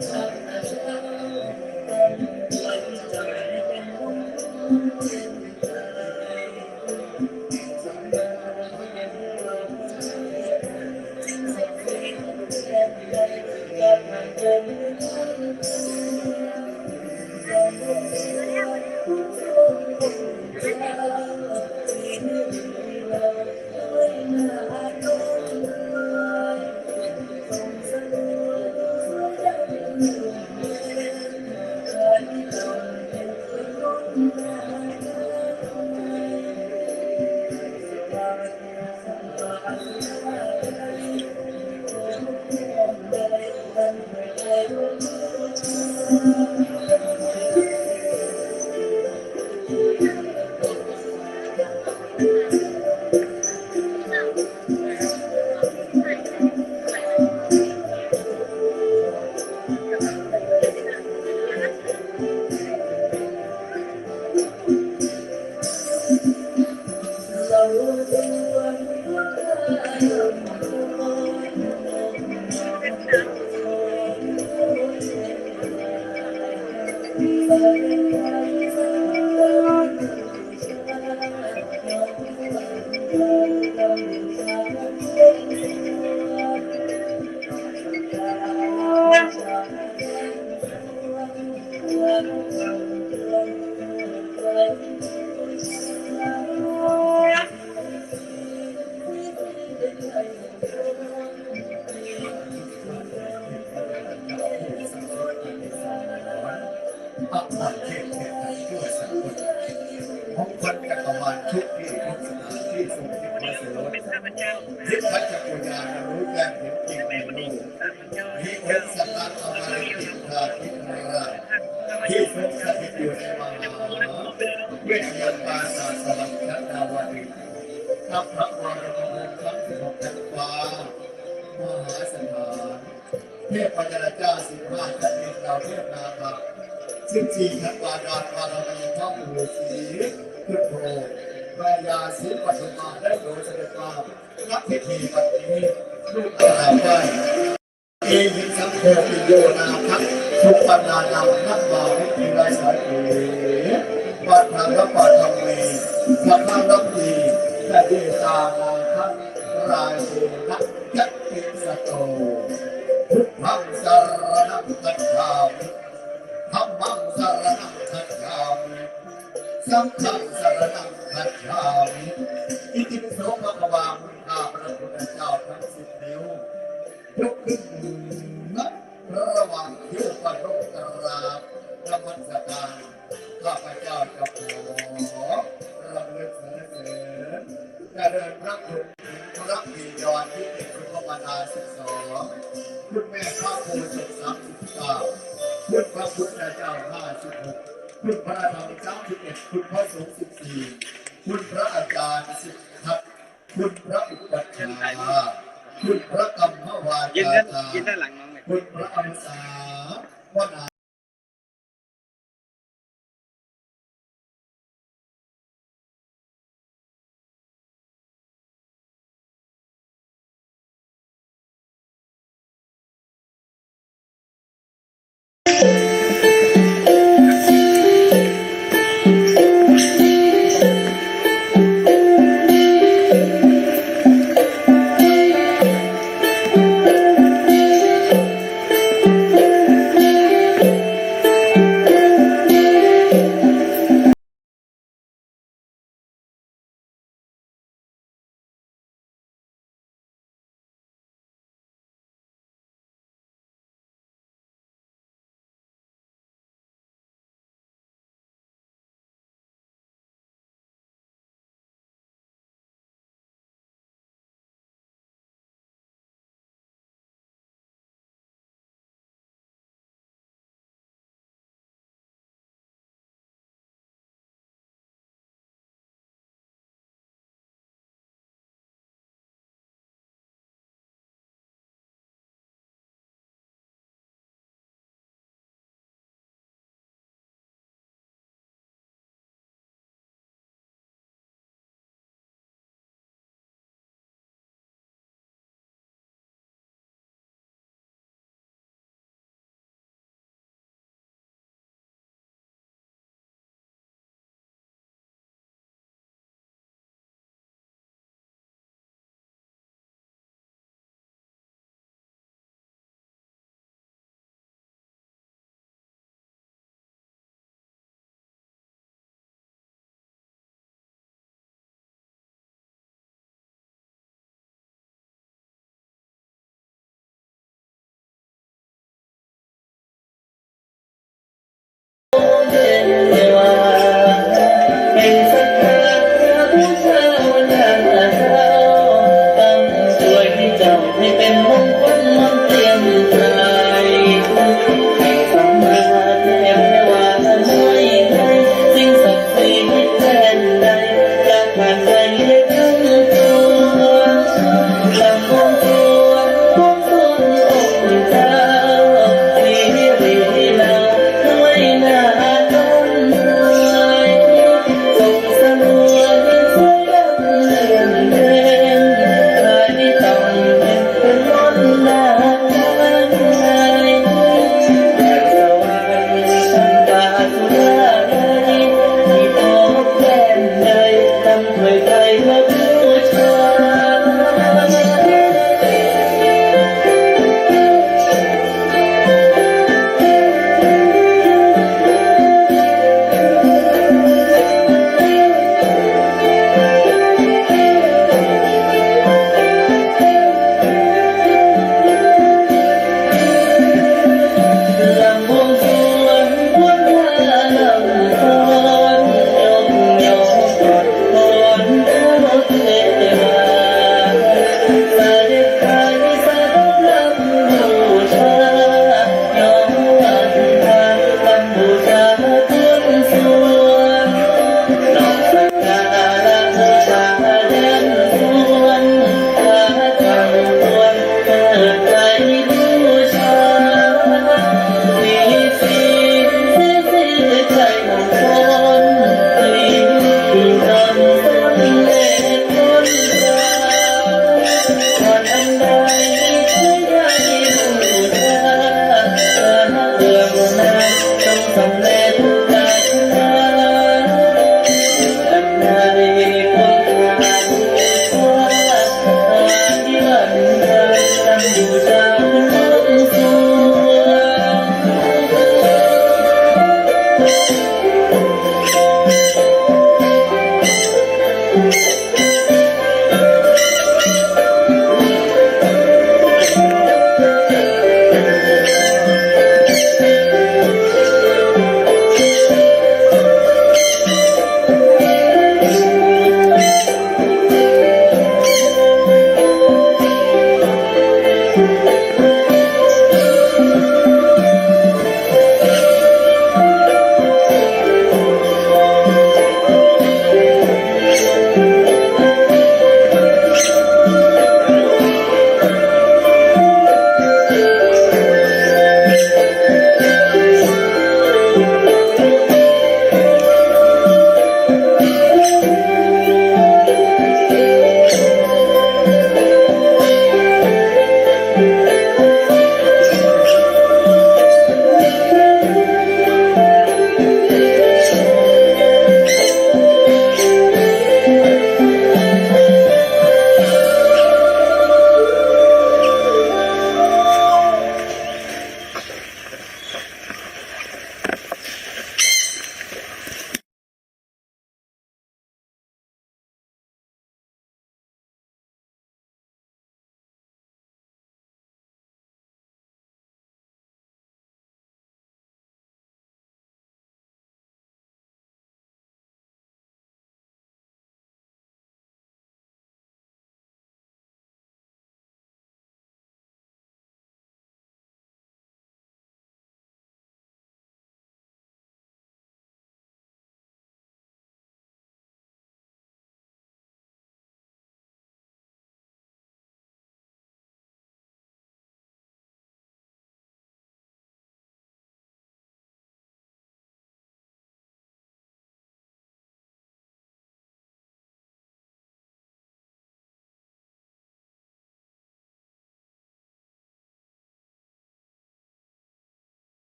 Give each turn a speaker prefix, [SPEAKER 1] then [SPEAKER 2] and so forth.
[SPEAKER 1] Thank you. Música เทพปัญญาเจ้าสิบห้าท่านเองเราเทพนาบักสิบสี่ท่านวาดานวารามีท่องหูสีพุทโธแม่ยาสิปัสมาได้โดยเสด็จมารับพิธีปฏิ That, that is at all. คุณพระธรรมเจ้าสิบเอ็ดคุณพระสงฆ์สิบสี่คุณพระอาจารย์สิบครับคุณพระอุปัชฌาย์คุณพระกรรมวาจาคุณพระอมสาวนา